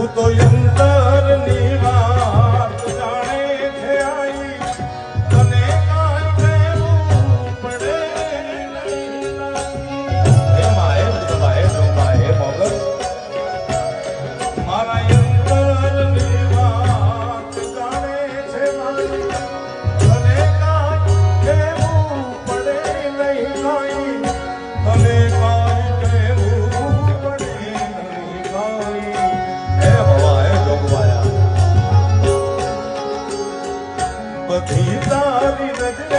તું તો અંતર જાણે છે આઈ તને કાઈ કહેવું પડે માએ માએ માએ મગર મારા અંતરની વાત જાણે છે મારી તને કાઈ કહેવું પડે નહીં કાઈ તને કાઈ કહેવું પડે पति तारी नगर